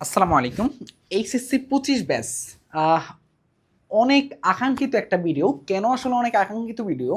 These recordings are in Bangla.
আসসালামু আলাইকুম। এইচএসসি পঁচিশ ব্যাস। অনেক আকাঙ্ক্ষিত একটা ভিডিও কেন আসলে অনেক আকাঙ্ক্ষিত ভিডিও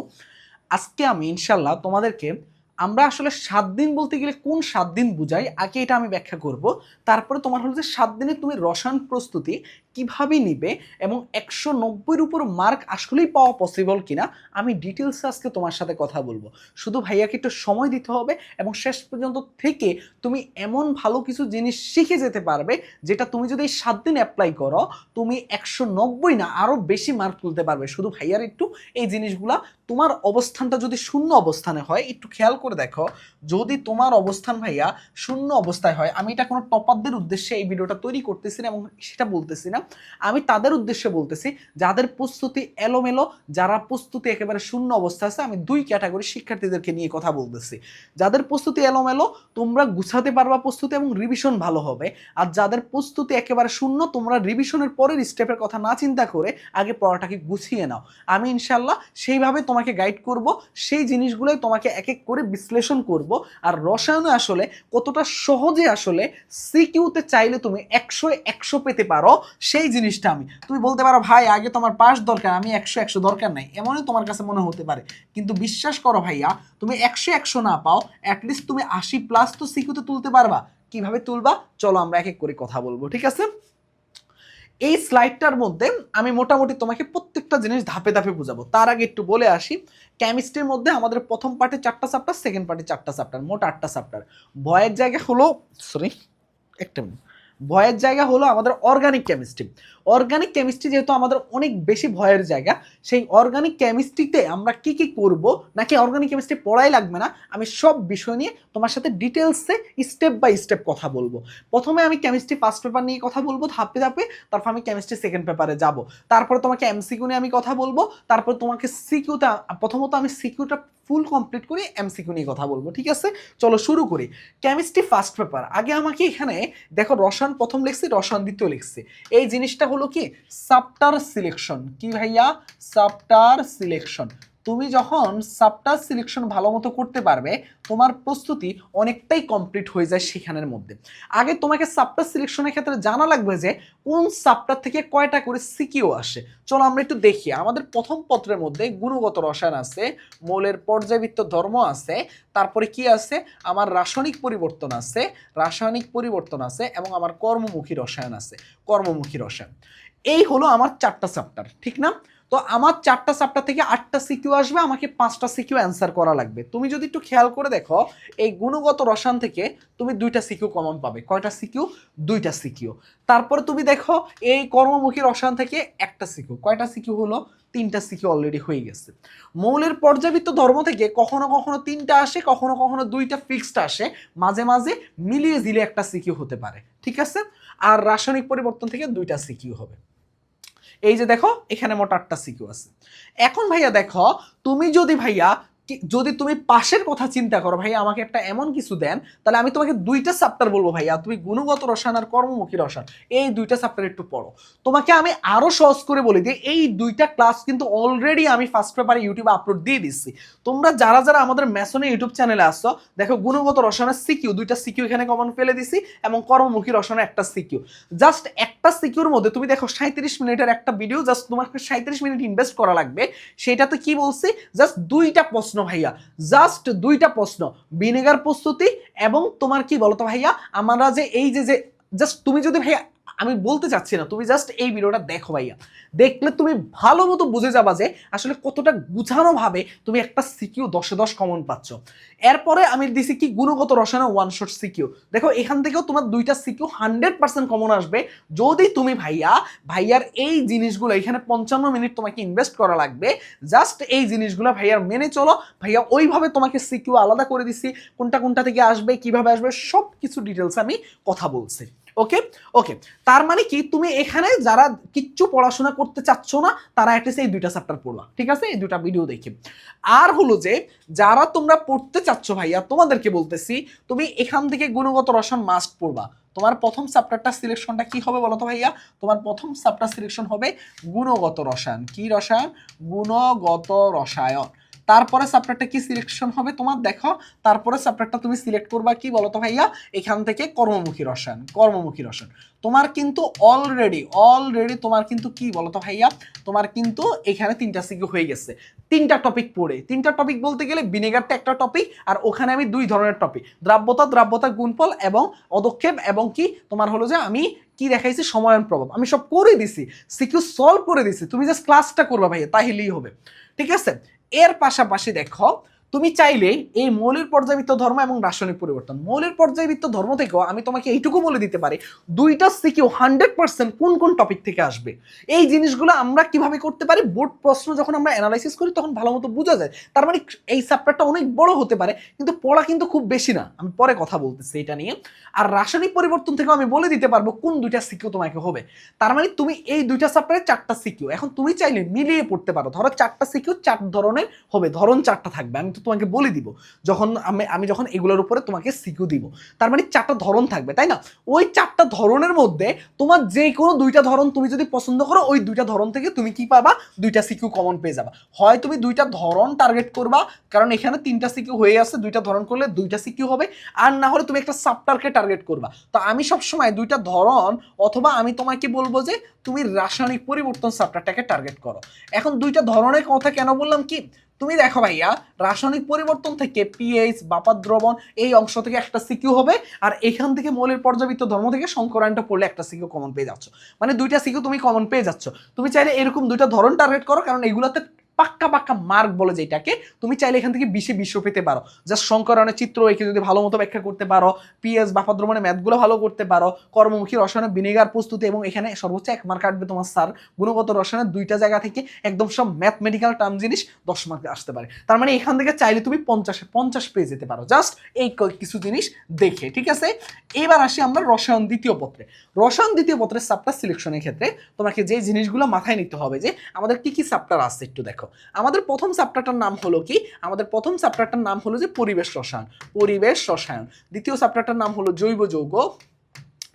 আজকে আমি ইনশাল্লাহ তোমাদেরকে আমরা আসলে সাত দিন বলতে গেলে কোন সাত দিন বুঝাই? আগে এটা আমি ব্যাখ্যা করব। তারপরে তোমার হলো যে সাত দিনে তুমি রসায়ন প্রস্তুতি কীভাবে নিবে এবং একশো নব্বইয়ের উপর মার্ক আসলেই পাওয়া পসিবল কিনা, আমি ডিটেলস আজকে তোমার সাথে কথা বলব। শুধু ভাইয়াকে একটু সময় দিতে হবে এবং শেষ পর্যন্ত থেকে তুমি এমন ভালো কিছু জিনিস শিখে যেতে পারবে, যেটা তুমি যদি এই সাত দিন অ্যাপ্লাই করো, তুমি একশো নব্বই না আরও বেশি মার্ক তুলতে পারবে। শুধু ভাইয়ার একটু এই জিনিসগুলা, তোমার অবস্থানটা যদি শূন্য অবস্থানে হয়, একটু খেয়াল করে দেখো, যদি তোমার অবস্থান ভাইয়া শূন্য অবস্থায় হয়, আমি এটা কোনো টপারদের উদ্দেশ্যে এই ভিডিওটা তৈরি করতেছি না এবং সেটা বলতেছি না আমি তাদের উদ্দেশ্যে বলতেছি, যাদের প্রস্তুতি এলোমেলো, যারা প্রস্তুতি একেবারে শূন্য অবস্থা আছে, আমি দুই ক্যাটাগরি শিক্ষার্থীদেরকে নিয়ে কথা বলতেছি। যাদের প্রস্তুতি এলোমেলো, তোমরা গুছাতে পারবা প্রস্তুতি এবং রিভিশন ভালো হবে। আর যাদের প্রস্তুতি একেবারে শূন্য, তোমরা রিভিশনের পরের স্টেপের কথা না চিন্তা করে আগে পড়াটাকে গুছিয়ে নাও। আমি ইনশাল্লাহ সেইভাবে তোমাকে গাইড করব, সেই জিনিসগুলোই তোমাকে এক এক করে বিশ্লেষণ করব। আর রসায়নে আসলে কতটা সহজে আসলে সিকিউতে চাইলে তুমি একশো একশো পেতে পারো সেই জিনিসটা আমি। তুমি বলতে পারো, ভাই, আগে তোমার পাস দরকার, আমি একশো একশো দরকার নাই। এমনই তোমার কাছে মনে হতে পারে। কিন্তু বিশ্বাস করো ভাইয়া, তুমি একশো একশো না পাও অ্যাটলিস্ট তুমি আশি প্লাস তো সিকিউতে তুলতে পারবা। কীভাবে তুলবা? চলো আমরা এক এক করে কথা বলব, ঠিক আছে? এই স্লাইডটার মধ্যে আমি মোটামুটি তোমাকে প্রত্যেকটা জিনিস ধাপে ধাপে বুঝাবো। তার আগে একটু বলে আসি কেমিস্ট্রির মধ্যে আমাদের প্রথম পার্টে চারটা চ্যাপ্টার সেকেন্ড পার্টে চারটা চ্যাপ্টার মোট আটটা চ্যাপ্টার ভয়ের জায়গা হলো সরি একটা মিনিট ভয়ের জায়গা হলো আমাদের অর্গানিক কেমিস্ট্রি অর্গানিক কেমিস্ট্রি যেহেতু আমাদের অনেক বেশি ভয়ের জায়গা, সেই অর্গানিক কেমিস্ট্রিতে আমরা কি কি করব, নাকি অর্গানিক কেমিস্ট্রি পড়াই লাগবে না, আমি সব বিষয় নিয়ে তোমার সাথে ডিটেলসে স্টেপ বাই স্টেপ কথা বলব। প্রথমে আমি কেমিস্ট্রি ফার্স্ট পেপার নিয়ে কথা বলব, ধাপে ধাপে, তারপর আমি কেমিস্ট্রি সেকেন্ড পেপারে যাব। তারপর তোমাকে এমসিকিউ নিয়ে আমি কথা বলব, তারপর তোমাকে সিকিউটা প্রথমত আমি সিকিউটা ফুল কমপ্লিট করে এমসিকিউ নিয়ে কথা বলব, ঠিক আছে? চলো শুরু করি। কেমিস্ট্রি ফার্স্ট পেপার আগে আমাকে এখানে, দেখো রসায়ন প্রথম লিখছি, রসায়ন দ্বিতীয় লিখছি। এই জিনিসটা হলো কি? সাপ্টার সিলেকশন কি ভাইয়া? সাপ্টার সিলেকশন তুমি যখন সাপ্টার সিলেকশন ভালো মতো করতে পারবে, তোমার প্রস্তুতি অনেকটাই কমপ্লিট হয়ে যায় সেখানের মধ্যে। আগে তোমাকে সাপ্টার সিলেকশনের ক্ষেত্রে জানা লাগবে যে, কোন সাপ্টার থেকে কয়টা করে সিকিও আসে। চলো আমরা একটু দেখি। আমাদের প্রথম পত্রের মধ্যে গুণগত রসায়ন আছে, মৌলের পর্যাবৃত্ত ধর্ম আছে, তারপরে কি আছে? আমার রাসায়নিক পরিবর্তন আছে, রাসায়নিক পরিবর্তন আছে, এবং আমার কর্মমুখী রসায়ন আছে। কর্মমুখী রসায়ন। এই হলো আমার চারটা চ্যাপ্টার ঠিক না? তো আমার চারটা চ্যাপ্টার থেকে আটটা সিকিউ আসবে, আমাকে পাঁচটা সিকিউ অ্যান্সার করা লাগবে। তুমি যদি একটু খেয়াল করে দেখো, এই গুণগত রসায়ন থেকে তুমি দুইটা সিকিউ কমন পাবে। কয়টা সিকিউ দুইটা সিকিউ তারপরে তুমি দেখো, এই কর্মমুখী রসায়ন থেকে একটা সিকিউ কয়টা সিকিউ হলো? তিনটা সিকিউ অলরেডি হয়ে গেছে। মৌলের পর্যাবৃত্ত ধর্ম থেকে কখনো কখনো তিনটা আসে, কখনো কখনো দুইটা ফিক্সড আসে। মাঝে মাঝে মিলিয়ে দিলে একটা সিকিউ হতে পারে। ঠিক আছে? আর রাসায়নিক পরিবর্তন থেকে দুইটা সিকিউ হবে। এই যে দেখো এখানে মোট আটটা সিকিউ আছে। এখন ভাইয়া দেখো তুমি যদি ভাইয়া যদি তুমি পাশের কথা চিন্তা করো, ভাইয়া, আমাকে একটা এমন কিছু দেন, তাহলে আমি তোমাকে দুইটা চ্যাপ্টার বলব, ভাইয়া। তুমি গুণগত রসায়ন আর কর্মমুখী রসায়ন, এই দুইটা চ্যাপ্টার একটু পড়ো। তোমাকে আমি আরও সহজ করে বলি যে এই দুইটা ক্লাস কিন্তু অলরেডি আমি ফার্স্ট পেপারে ইউটিউবে আপলোড দিয়ে দিচ্ছি তোমরা যারা যারা আমাদের ম্যাসনে ইউটিউব চ্যানেলে আসছো দেখো গুণগত রসায়নের সিকিউ দুইটা সিকিউ এখানে কমন ফেলে দিছি, এবং কর্মমুখী রসায়নের একটা সিকিউ জাস্ট একটা সিকিউর মধ্যে, তুমি দেখো সাঁত্রিশ মিনিটের একটা ভিডিও জাস্ট তোমাকে সাঁত্রিশ মিনিট ইনভেস্ট করা লাগবে। সেটাতে কি বলছি জাস্ট দুইটা প্রশ্ন, ভাইয়া? জাস্ট দুইটা প্রশ্ন। ভিনেগার প্রস্তুতি এবং তোমার কি বলতো, ভাইয়া? আমরা যে এই যে যে জাস্ট তুমি যদি, ভাইয়া আমি বলতে চাচ্ছি না, তুমি জাস্ট এই ভিডিওটা দেখো ভাইয়া। দেখলে তুমি ভালো মতো বুঝে যাবা যে আসলে কতটা গুছানো ভাবে তুমি একটা সিকিউ দশে দশ কমন পাচ্ছ। এরপরে আমি দিছি কি গুণগত রসায়ন ওয়ান শট সিকিউ। দেখো, এখান থেকেও তোমার দুইটা সিকিউ হান্ড্রেড পার্সেন্ট কমন আসবে। যদি তুমি ভাইয়া, ভাইয়ার এই জিনিসগুলো, এখানে পঞ্চান্ন মিনিট তোমাকে ইনভেস্ট করা লাগবে জাস্ট এই জিনিসগুলো ভাইয়ার মেনে চলো। ভাইয়া ওইভাবে তোমাকে সিকিউ আলাদা করে দিছি, কোনটা কোনটা থেকে আসবে, কীভাবে আসবে সব কিছু ডিটেলস আমি কথা বলছি। ওকে ওকে তার মানে কি? তুমি এখানে যারা কিচ্ছু পড়াশোনা করতে চাচ্ছ না, তারা অ্যাটলিস্ট এই দুইটা চ্যাপ্টার পড়বা। ঠিক আছে? এই দুইটা ভিডিও দেখে। আর হলো যে, যারা তোমরা পড়তে চাচ্ছ ভাইয়া, তোমাদেরকে বলতেছি, তুমি এখান থেকে গুণগত রসায়ন মাস্ট পড়বা। তোমার প্রথম চ্যাপ্টারটা সিলেকশনটা কি হবে বলো তো ভাইয়া? তোমার প্রথম চ্যাপ্টার সিলেকশন হবে গুণগত রসায়ন। কি রসায়ন? গুণগত রসায়ন। তারপরে সাবজেক্টটা কি সিলেকশন হবে তোমার দেখো, তারপরে সাবজেক্টটা তুমি সিলেক্ট করবা কি বলো তো ভাইয়া? এখান থেকে কর্মমুখী রসায়ন কর্মমুখী রসায়ন। তোমার কিন্তু অলরেডি অলরেডি তোমার কিন্তু কি বলো তো ভাইয়া? তোমার কিন্তু এখানে তিনটা সিকিউ হয়ে গেছে। তিনটা টপিক পড়ে। তিনটা টপিক বলতে গেলে ভিনেগারটা একটা টপিক আর ওখানে আমি দুই ধরনের টপিক দ্রাব্যতা দ্রাব্যতা গুণফল এবং অদক্ষেপ এবং কি তোমার হলো যে আমি কি দেখাইছি? সমায়ন প্রভাব। আমি সব করে দিছি সিকিউ সলভ করে দিছি। তুমি জাস্ট ক্লাসটা করবা ভাইয়া তাহলেই হবে। ঠিক আছে? এর পাশাপাশি দেখো তুমি চাইলে এই মৌলের পর্যাবৃত্ত ধর্ম এবং রাসায়নিক পরিবর্তন। মৌলের পর্যাবৃত্ত ধর্ম থেকেও আমি তোমাকে এইটুকু বলে দিতে পারি, দুইটা সিকিউ হান্ড্রেড পার্সেন্ট কোন কোন টপিক থেকে আসবে। এই জিনিসগুলো আমরা কীভাবে করতে পারি? বোর্ড প্রশ্ন যখন আমরা অ্যানালাইসিস করি, তখন ভালো মতো বোঝা যায়। তার মানে এই চ্যাপ্টারটা অনেক বড় হতে পারে, কিন্তু পড়া কিন্তু খুব বেশি না। আমি পরে কথা বলতেছি এটা নিয়ে। আর রাসায়নিক পরিবর্তন থেকেও আমি বলে দিতে পারব কোন দুইটা সিকিউ তোমাকে হবে। তার মানে তুমি এই দুইটা চ্যাপ্টারে চারটা সিকিউ। এখন তুমি চাইলে মিলিয়ে পড়তে পারো। ধরো চারটা সিকিউ চার ধরনের হবে, ধরন চারটা থাকবে। আমি তোমাকে বলে দিব। যখন আমি আমি যখন এগুলোর উপরে তোমাকে সিকিউ দিব। তার মানে চারটা ধরন থাকবে, তাই না? ওই চারটা ধরনের মধ্যে তোমার যে কোনো দুইটা ধরন তুমি যদি পছন্দ করো, ওই দুইটা ধরন থেকে তুমি কি পাবা? দুইটা সিকিউ কমন পেয়ে যাবা। হয় তুমি দুইটা ধরন টার্গেট করবা, কারণ এখানে তিনটা সিকিউ হয়ে আছে, দুইটা ধরন করলে দুইটা সিকিউ হবে, আর না হলে তুমি একটা সাবটারকে টার্গেট করবা। তো আমি সব সময় দুইটা ধরন অথবা আমি তোমাকে বলব যে তুমি রাসায়নিক পরিবর্তন সাবটারটাকে টার্গেট করো। এখন দুইটা ধরনের কথা কেন বললাম কি? তুমি দেখো ভাইয়া, রাসায়নিক পরিবর্তন থেকে পিএইচ বাপার দ্রবণ এই অংশ থেকে একটা সিকিউ হবে, আর এখান থেকে মৌলের পর্যাবৃত্ত ধর্ম থেকে সংকরায়নটা পড়লে একটা সিকিউ কমন পেয়ে যাচ্ছ। মানে দুইটা সিকিউ তুমি কমন পেয়ে যাচ্ছ। তুমি চাইলে এরকম দুইটা ধরন টার্গেট করো, কারণ এগুলোতে পাক্কা পাক্কা মার্ক বলে যেটাকে তুমি চাইলে এখান থেকে বিশে বিশ্ব পেতে পারো। জাস্ট সংকরণের চিত্র এঁকে যদি ভালো মতো ব্যাখ্যা করতে পারো পিএস বাপাদ্রমণের ম্যাথগুলো ভালো করতে পারো, কর্মমুখী রসায়নের ভিনেগার প্রস্তুতি এবং এখানে সর্বোচ্চ এক মার্ক কাটবে তোমার স্যার গুণগত রসায়নের দুইটা জায়গা থেকে একদম সব ম্যাথমেটিক্যাল টার্ম জিনিস দশ মার্কে আসতে পারে। তার মানে এখান থেকে চাইলে তুমি পঞ্চাশে, পঞ্চাশ পেয়ে যেতে পারো। জাস্ট এই কিছু জিনিস দেখে, ঠিক আছে? এবার আসি আমরা রসায়ন দ্বিতীয় পত্রে। রসায়ন দ্বিতীয় পত্রের সাবটার সিলেকশনের ক্ষেত্রে তোমাকে যে জিনিসগুলো মাথায় নিতে হবে যে আমাদের কি কি সাবটার আছে একটু দেখো। আমাদের প্রথম চ্যাপ্টারটার নাম হলো কি? আমাদের প্রথম চ্যাপ্টারটার নাম হলো যে পরিবেশ রসায়ন। পরিবেশ রসায়ন। দ্বিতীয় চ্যাপ্টারটার নাম হলো জৈব যৌগ।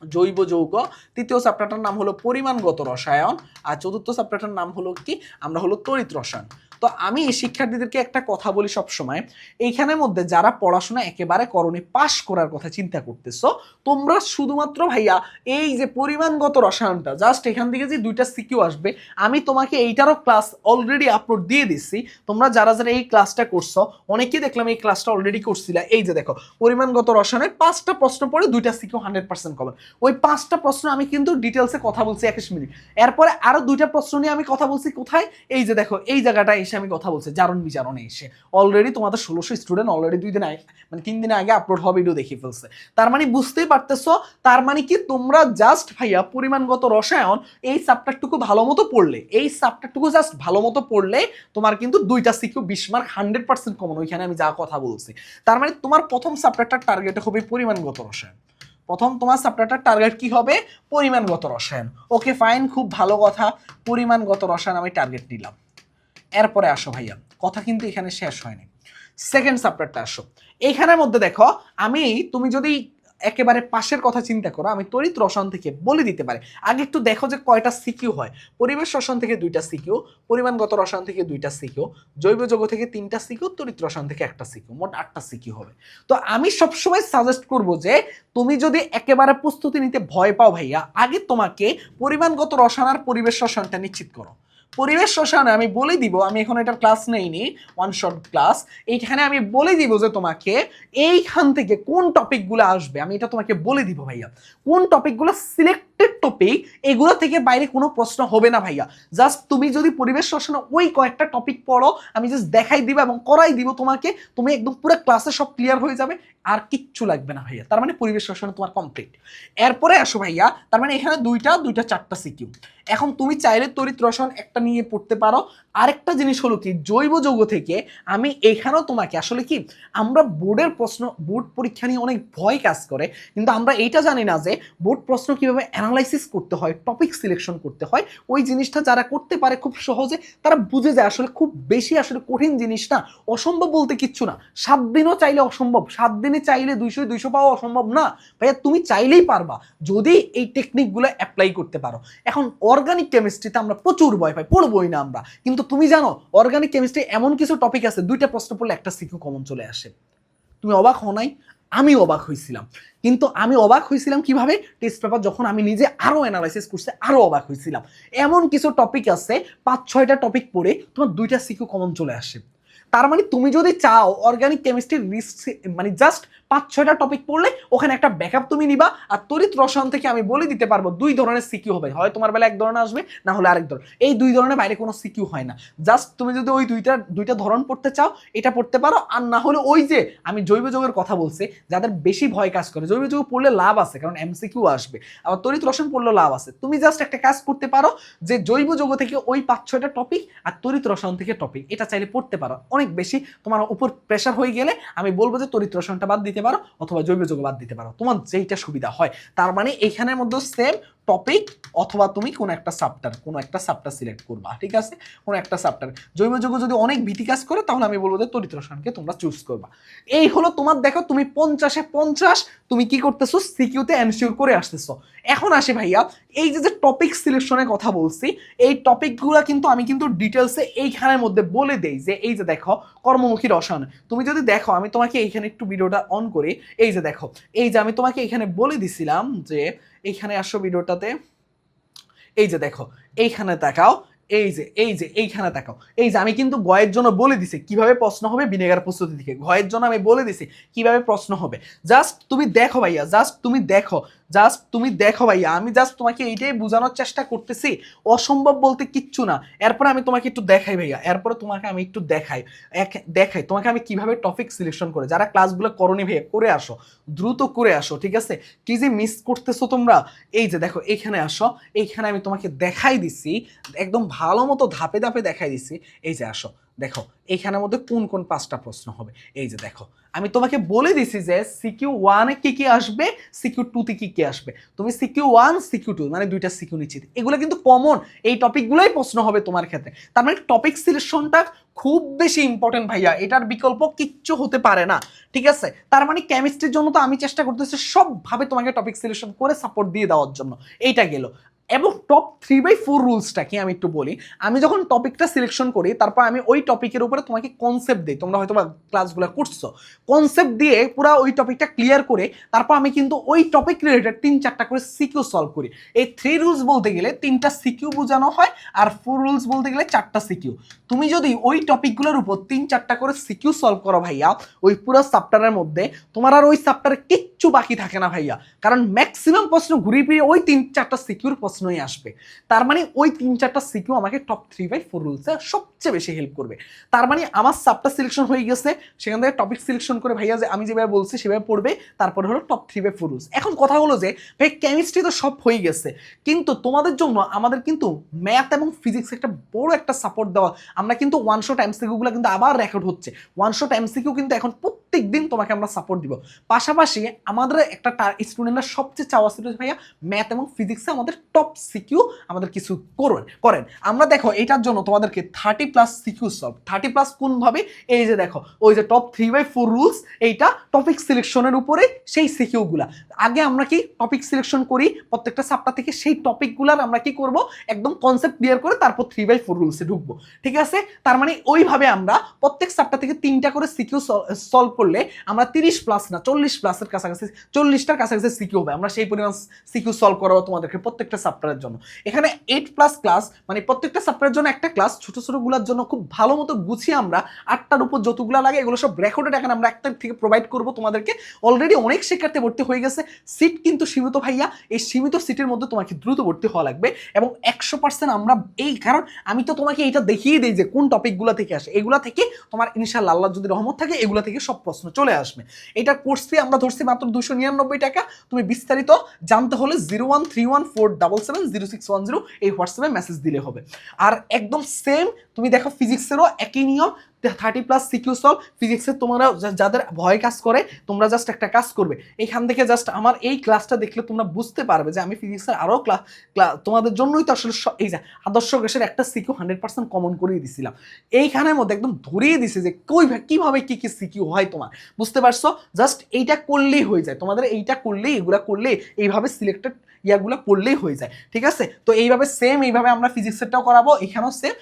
জৈব যৌগ। তৃতীয় চ্যাপ্টারটার নাম হলো পরিমাণগত রসায়ন। আর চতুর্থ চ্যাপ্টারটার নাম হলো কি? আমরা হলো তড়িৎ রসায়ন। তো আমি শিক্ষার্থীদেরকে একটা কথা বলি সব সময় এইখানের মধ্যে যারা পড়াশোনা একেবারে করণে পাশ করার কথা চিন্তা করতেছো, তোমরা শুধুমাত্র ভাইয়া এই যে পরিমাণগত রসায়নটা জাস্ট এখান থেকে যে দুইটা সিকিউ আসবে, আমি তোমাকে এইটারও ক্লাস অলরেডি আপলোড দিয়ে দিচ্ছি তোমরা যারা যারা এই ক্লাসটা করছ অনেকেই দেখলাম এই ক্লাসটা অলরেডি করছিলা। এই যে দেখো, পরিমাণগত রসায়নের পাঁচটা প্রশ্ন পড়ে দুইটা সিকিউ হান্ড্রেড পার্সেন্ট কমন ওই পাঁচটা প্রশ্ন আমি কিন্তু ডিটেলসে কথা বলছি একুশ মিনিট। এরপরে আরও দুইটা প্রশ্ন নিয়ে আমি কথা বলছি কোথায়? এই যে দেখো, এই জায়গাটায় এসে আমি কথা বলছি, জারণ বিচারণে এসে। অলরেডি তোমাদের ষোলোশো স্টুডেন্ট অলরেডি দুই দিন আগে মানে তিন দিন আগে আপলোড হওয়া ভিডিও দেখে ফেলছে। তার মানে বুঝতেই পারতেছো, তার মানে কি তোমরা জাস্ট ভাইয়া পরিমাণগত রসায়ন এই চ্যাপ্টারটুকু ভালো মতো পড়লে, এই চ্যাপ্টারটুকু জাস্ট ভালো মতো পড়লে তোমার কিন্তু দুইটা সিকিউ বিশ মার্ক হান্ড্রেড পার্সেন্ট কমন ওইখানে আমি যা কথা বলছি। তার মানে তোমার প্রথম চ্যাপ্টারটার টার্গেট হবে পরিমাণগত রসায়ন। প্রথম তোমার চ্যাপ্টারটার টার্গেট কি হবে? পরিমাণগত রসায়ন। ওকে ফাইন খুব ভালো কথা। পরিমাণগত রসায়ন আমি টার্গেট নিলাম। এরপরে আসো ভাইয়া। কথা কিন্তু এখানে শেষ হয়নি। সেকেন্ড চ্যাপ্টারটা আসো। এইখানের মধ্যে দেখো, আমি, তুমি যদি একেবারে পাশের কথা চিন্তা করো, আমি তড়িৎ রসায়ন থেকে বলে দিতে পারি। আগে একটু দেখো যে কয়টা সিকিউ হয়। পরিবেশ রসায়ন থেকে দুইটা সিকিউ, পরিমাণগত রসায়ন থেকে দুইটা সিকিউ, জৈব যৌগ থেকে তিনটা সিকিউ, তড়িৎ রসায়ন থেকে একটা সিকিউ, মোট আটটা সিকিউ হবে। তো আমি সবসময় সাজেস্ট করব যে, তুমি যদি একেবারে প্রস্তুতি নিতে ভয় পাও ভাইয়া, আগে তোমাকে পরিমাণগত রসায়ন আর পরিবেশ রসায়নটা নিশ্চিত করো। পরিবেশ রসায়নে আমি বলে দিব, আমি এখন এটার ক্লাস নেইনি ওয়ান শর্ট ক্লাস এইখানে আমি বলে দিব যে তোমাকে এইখান থেকে কোন টপিকগুলো আসবে, আমি এটা তোমাকে বলে দিব ভাইয়া। কোন টপিকগুলো সিলেক্টেড টপিক এগুলো থেকে বাইরে কোনো প্রশ্ন হবে না ভাইয়া। জাস্ট তুমি যদি পরিবেশ রসায়নে ওই কয়েকটা টপিক পড়ো, আমি জাস্ট দেখাই দিব এবং করাই দিব তোমাকে, তুমি একদম পুরো ক্লাসে সব ক্লিয়ার হয়ে যাবে আর কিচ্ছু লাগবে না ভাইয়া। তার মানে পরিবেশ রসায়ন তোমার কমপ্লিট এরপরে আসো ভাইয়া, তার মানে এখানে দুইটা দুইটা চারটা সিকিউ এখন তুমি চাইলে তড়িৎ রসায়ন একটা নিয়ে পড়তে পারো। আরেকটা জিনিস হলো কি, জৈব যৌগ থেকে আমি এখানেও তোমাকে আসলে কি, আমরা বোর্ডের প্রশ্ন, বোর্ড পরীক্ষা নিয়ে অনেক ভয় কাজ করে, কিন্তু আমরা এইটা জানি না যে বোর্ড প্রশ্ন কীভাবে অ্যানালাইসিস করতে হয় টপিক সিলেকশন করতে হয়। ওই জিনিসটা যারা করতে পারে খুব সহজে, তারা বুঝে যায় আসলে খুব বেশি আসলে কঠিন জিনিস না। অসম্ভব বলতে কিচ্ছু না। সাত দিনও চাইলে অসম্ভব। সাত দিনে এমনি চাইলে দুইশো দুইশো পাওয়া অসম্ভব না। ভাইয়া, তুমি চাইলেই পারবা। যদি এই টেকনিকগুলো অ্যাপ্লাই করতে পারো। এখন অর্গানিক কেমিস্ট্রিতে আমরা প্রচুর ভয় পাই, পড়বোই না আমরা। কিন্তু তুমি জানো অর্গানিক কেমিস্ট্রি এমন কিছু টপিক আছে, দুইটা প্রশ্ন পড়লে একটা সিকিউ কমন চলে আসে। তুমি অবাক হও নাই? আমি অবাক হয়েছিলাম কিন্তু আমি অবাক হয়েছিলাম কীভাবে? টেস্ট পেপার যখন আমি নিজে আরও অ্যানালাইসিস করছি আরও অবাক হয়েছিলাম এমন কিছু টপিক আছে, পাঁচ, ছয়টা টপিক পড়ে তোমার দুইটা সিকিউ কমন চলে আসে। তার মানে তুমি যদি চাও অর্গানিক কেমিস্ট্রির রিস্ক মানে জাস্ট পাঁচ, ছয়টা টপিক পড়লে ওখানে একটা ব্যাকআপ তুমি নিবা আর তরিত রসায়ন থেকে আমি বলে দিতে পারব দুই ধরনের সিকিউ হবে। হয় তোমার বেলা এক ধরনের আসবে, না হলে আরেক ধরনের। এই দুই ধরনের বাইরে কোনো সিকিউ হয় না। জাস্ট তুমি যদি ওই দুইটা দুইটা ধরন পড়তে চাও, এটা পড়তে পারো আর না হলে ওই যে আমি জৈব যৌগের কথা বলছি, যাদের বেশি ভয় কাজ করে, জৈব যৌগ পড়লে লাভ আছে কারণ এমসিকিউ আসবে। আবার তরিত রসায়ন পড়লে লাভ আছে। তুমি জাস্ট একটা কাজ করতে পারো যে জৈব যৌগ থেকে ওই পাঁচ, ছয়টা টপিক আর তরিত রসায়ন থেকে টপিক এটা চাইলে পড়তে পারো। অনেক বেশি তোমার উপর প্রেশার হয়ে গেলে আমি বলব যে তরিত রসায়নটা বাদ দিতে পারো অথবা জৈব যৌগ বাদ দিতে পারো। তোমার যেইটা সুবিধা হয়, তার মানে এইখানের মধ্যে সেম টপিক অথবা তুমি কোনো একটা সাবটার কোনো একটা সাবটার সিলেক্ট করবা, ঠিক আছে? কোনো একটা সাপ্টার জৈব যৌগ যদি অনেক ভীতি কাজ করে, তাহলে আমি বলব যে তরিত রসায়নকে তোমরা চুজ করবা। এই হলো তোমার, দেখো তুমি পঞ্চাশে পঞ্চাশ, তুমি কি করতেছো? সিকিউতে এনশিওর করে আসতেছো। এখন আসে ভাইয়া, এই যে যে টপিক সিলেকশনের কথা বলছি, এই টপিকগুলো কিন্তু আমি কিন্তু ডিটেলসে এইখানের মধ্যে বলে দেই যে, এই যে দেখো, কর্মমুখী রসায়ন। তুমি যদি দেখো, আমি তোমাকে এইখানে একটু ভিডিওটা অন করে, এই যে দেখো, এই যে আমি তোমাকে এখানে বলে দিছিলাম যে এইখানে আসো ভিডিওটাতে। এই যে দেখো, এইখানে দেখাও এই যে এই যে, এইখানে দেখাও এই যে আমি কিন্তু গয়ের জন্য বলে দিছি কীভাবে প্রশ্ন হবে বিনেগার প্রস্তুতি দিকে গয়ের জন্য আমি বলে দিছি কীভাবে প্রশ্ন হবে। জাস্ট তুমি দেখো ভাইয়া, জাস্ট তুমি দেখো জাস্ট তুমি দেখো ভাইয়া আমি জাস্ট তোমাকে এইটাই বোঝানোর চেষ্টা করতেছি, অসম্ভব বলতে কিচ্ছু না। এরপরে আমি তোমাকে একটু দেখাই ভাইয়া, এরপরে তোমাকে আমি একটু দেখাই। এক, দেখাই, তোমাকে আমি কীভাবে টপিক সিলেকশন করে, যারা ক্লাসগুলো করনি ভাইয়া, করে আসো, দ্রুত করে আসো, ঠিক আছে? কি যে মিস করতেছো তোমরা? এই যে দেখো, এইখানে আসো, এইখানে আমি তোমাকে দেখাই দিছি, একদম ভালো মতো ধাপে ধাপে দেখাই দিছি, এই যে আসো। দেখো, এইখানের মধ্যে কোন কোন পাঁচটা প্রশ্ন হবে? এই যে দেখো, আমি তোমাকে বলে দিছি যে সিকিউ ওয়ানে কি কি আসবে, সিকিউ টুতে কি কি আসবে। তুমি সিকিউ ওয়ান, সিকিউ টু মানে দুইটা সিকিউ নিচ্ছি এগুলো কিন্তু কমন এই টপিকগুলোই প্রশ্ন হবে তোমার ক্ষেত্রে। তার মানে টপিক সিলেকশনটা খুব বেশি ইম্পর্টেন্ট ভাইয়া, এটার বিকল্প কিচ্ছু হতে পারে না, ঠিক আছে? তার মানে কেমিস্ট্রির জন্য তো আমি চেষ্টা করতেছি সবভাবে তোমাকে টপিক সিলেকশন করে সাপোর্ট দিয়ে দেওয়ার জন্য। এইটা গেল। এবং টপ থ্রি বাই ফোর রুলসটা কি আমি একটু বলি? আমি যখন টপিকটা সিলেকশন করি, তারপর আমি ওই টপিকের উপরে তোমাকে কনসেপ্ট দিই। তোমরা হয়তো বা ক্লাসগুলো করছ। কনসেপ্ট দিয়ে পুরো ওই টপিকটা ক্লিয়ার করে, তারপর আমি কিন্তু ওই টপিক রিলেটেড তিন চারটা করে সিকিউ সলভ করি। এই থ্রি রুলস বলতে গেলে তিনটা সিকিউ বোঝানো হয়, আর ফোর রুলস বলতে গেলে চারটা সিকিউ তুমি যদি ওই টপিকগুলোর উপর তিন চারটা করে সিকিউ সলভ করো ভাইয়া, ওই পুরো সাপ্টারের মধ্যে, তোমার আর ওই সাপ্টারে কিচ্ছু বাকি থাকে না ভাইয়া। কারণ ম্যাক্সিমাম প্রশ্ন ঘুরিয়ে ফিরে ওই তিন চারটা সিকিউর প্রশ্নই আসবে। তার মানে ওই তিন চারটা সিকিউ আমাকে টপ থ্রি বাই ফোর রুলসে সবচেয়ে বেশি হেল্প করবে। তার মানে আমার সাবটা সিলেকশন হয়ে গেছে। সেখান থেকে টপিক সিলেকশন করে ভাইয়া যে আমি যেভাবে বলছি সেভাবে পড়বে। তারপরে হলো top three by four rules এখন কথা হলো যে, ভাই কেমিস্ট্রি তো সব হয়ে গেছে। কিন্তু তোমাদের জন্য আমাদের কিন্তু ম্যাথ এবং ফিজিক্স একটা বড় একটা সাপোর্ট দেওয়া। আমরা কিন্তু ওয়ান শট এমসিকিউগুলো কিন্তু আবার রেকর্ড হচ্ছে। ওয়ান শট এমসিকিউ কিন্তু এখন প্রত্যেক দিন তোমাকে আমরা সাপোর্ট দিব। পাশাপাশি আমাদের একটা স্টুডেন্টরা সবচেয়ে চাওয়া ছিল ভাইয়া ম্যাথ এবং ফিজিক্সে আমাদের টপ সিকিউ আমাদের কিছু করুন করেন। আমরা দেখো এটার জন্য তোমাদেরকে thirty plus CQ solve thirty plus কোনভাবে? এই যে দেখো, ওই যে top three by four rules এইটা টপিক সিলেকশনের উপরে সেই সিকিউগুলা আগে আমরা কি টপিক সিলেকশন করি? প্রত্যেকটা সাপ্তাহ থেকে সেই টপিকগুলার আমরা কি করব? একদম কনসেপ্ট ক্লিয়ার করে তারপর থ্রি বাই ফোর রুলসে ঢুকবো। ঠিক আছে? তার মানে ওইভাবে আমরা প্রত্যেক সাপ্তাহ থেকে তিনটা করে সিকিউ সলভ করলে আমরা তিরিশ প্লাস না, চল্লিশ প্লাসের কাছাকাছি, চল্লিশটার কাছাকাছি সিকিউ হবে। আমরা সেই পরিমাণ সিকিউ সলভ করাবো তোমাদেরকে প্রত্যেকটা সাপ্তাহের জন্য। এখানে এইট প্লাস ক্লাস মানে প্রত্যেকটা সাপ্তাহের জন্য একটা ক্লাস ছোট ছোটগুলোর জন্য খুব ভালো মতো গুছিয়ে আমরা আটটার উপর যতগুলো লাগে, এগুলো সব রেকর্ডেড এখানে আমরা একটা থেকে প্রোভাইড করব তোমাদেরকে। অলরেডি অনেক শিক্ষার্থী ভর্তি হয়ে গেছে। সিট কিন্তু সীমিত ভাইয়া, এই সীমিত সিটের মধ্যে তোমাকে দ্রুত ভর্তি হওয়া লাগবে এবং একশো পার্সেন্ট আমরা এই, কারণ আমি তো তোমাকে এটা দেখিয়ে দিই যে কোন টপিকগুলো থেকে আসে। এগুলা থেকে তোমার ইনশাল্লাহ আল্লাহ যদি রহমত থাকে, এগুলো থেকে সব প্রশ্ন চলে আসবে। এটা কোর্স ফি আমরা ধরছি মাত্র দুশো নিরানব্বই টাকা। তুমি বিস্তারিত জানতে হলে zero one three one four double seven zero six one zero এই হোয়াটসঅ্যাপে মেসেজ দিলে হবে। আর একদম সেম তুমি দেখো ফিজিক্সেরও একই নিয়ম থার্টি প্লাস সিকিউ সলভ ফিজিক্সের তোমরা যাদের ভয় কাজ করে, তোমরা জাস্ট একটা কাজ করবে। এখান থেকে জাস্ট আমার এই ক্লাসটা দেখলে তোমরা বুঝতে পারবে যে আমি ফিজিক্সের আরও ক্লাস তোমাদের জন্যই তো আসলে এই যে আদর্শ গ্যাসের একটা সিকিউ হান্ড্রেড পার্সেন্ট কমন করিয়ে দিছিলাম। এইখানের মধ্যে একদম ধরিয়ে দিছে যে কই কীভাবে কী কি সিকিউ হয় তোমার? বুঝতে পারছ? জাস্ট এইটা করলেই হয়ে যায়। তোমাদের এইটা করলেই, এগুলা করলেই এইভাবে সিলেক্টেড ইয়াগুলো পড়লেই হয়ে যায়, ঠিক আছে? তো এইভাবে সেম এইভাবে আমরা ফিজিক্সেরটাও করাবো, এখানেও সেম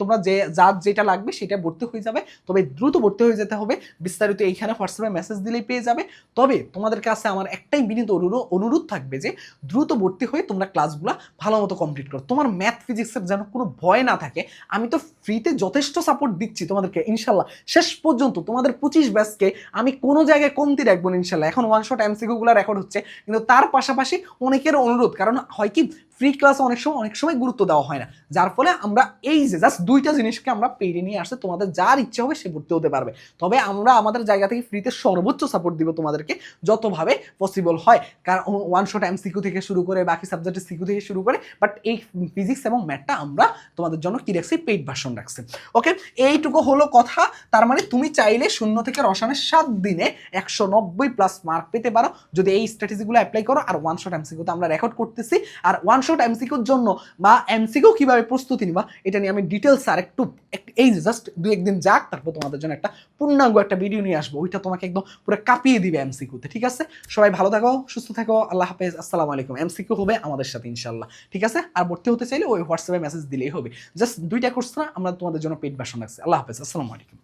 তোমরা যে, যার যেটা লাগবে সেটা ভর্তি হয়ে যাবে, তবে দ্রুত ভর্তি হয়ে যেতে হবে। বিস্তারিত এইখানে হোয়াটসঅ্যাপে মেসেজ দিলেই পেয়ে যাবে। তবে তোমাদের কাছে আমার একটাই বিনীত অনুরোধ থাকবে যে, দ্রুত ভর্তি হয়ে তোমরা ক্লাসগুলো ভালো মতো কমপ্লিট করো। তোমার ম্যাথ ফিজিক্সের যেন কোনো ভয় না থাকে, আমি তো ফ্রিতে যথেষ্ট সাপোর্ট দিচ্ছি তোমাদেরকে, ইনশাল্লাহ। শেষ পর্যন্ত তোমাদের পঁচিশ ব্যাচকে আমি কোনো জায়গায় কমতি রাখব না, ইনশাল্লাহ। এখন ওয়ান শট এমসিকিউগুলো রেকর্ড হচ্ছে, কিন্তু তার পাশাপাশি অনেকের অনুরোধ কারণ হয় কি ফ্রি ক্লাসে অনেক সময় অনেক সময় গুরুত্ব দেওয়া হয় না। যার ফলে আমরা এই যে জাস্ট দুইটা জিনিসকে আমরা পেরে নিয়ে আসতে তোমাদের যার ইচ্ছে হবে সে ভর্তি হতে পারবে। তবে আমরা আমাদের জায়গা থেকে ফ্রিতে সর্বোচ্চ সাপোর্ট দিব তোমাদেরকে যতভাবে পসিবল হয়। কারণ ওয়ান শট এমসিকিউ থেকে শুরু করে, বাকি সাবজেক্টের সিকিউ থেকে শুরু করে বাট এই ফিজিক্স এবং ম্যাথটা আমরা তোমাদের জন্য কি রাখছি পেইড ভার্সন রাখছি। ওকে এইটুকু হলো কথা। তার মানে তুমি চাইলে শূন্য থেকে রসায়নের সাত দিনে একশো নব্বই প্লাস মার্ক পেতে পারো। যদি এই স্ট্র্যাটেজিগুলো অ্যাপ্লাই করো, আর ওয়ান শট এমসিকিউতে আমরা রেকর্ড করতেছি, আর ওয়ান শট এমসিকিউর জন্য বা এমসিকিউ কীভাবে প্রস্তুতি নিবা, এটা নিয়ে আমি ডিটেলস আর একটু এক- এই জাস্ট দু একদিন যাক, তারপর তোমাদের জন্য একটা পূর্ণাঙ্গ একটা ভিডিও নিয়ে আসব। ওইটা তোমাকে একদম পুরো কাঁপিয়ে দিবে এমসিকিউতে, ঠিক আছে? সবাই ভালো থাকো, সুস্থ থাকো, আল্লাহ হাফেজ, আসসালামু আলাইকুম। এমসিকিউ হবে আমাদের সাথে ইনশাল্লাহ ঠিক আছে? আর ভর্তি হতে চাইলে ওই হোয়াটসঅ্যাপে মেসেজ দিলেই হবে। জাস্ট দুইটা কোর্স না, আমরা তোমাদের জন্য পেড ভার্সন রাখছি। আল্লাহ হাফেজ, আসসালামু আলাইকুম।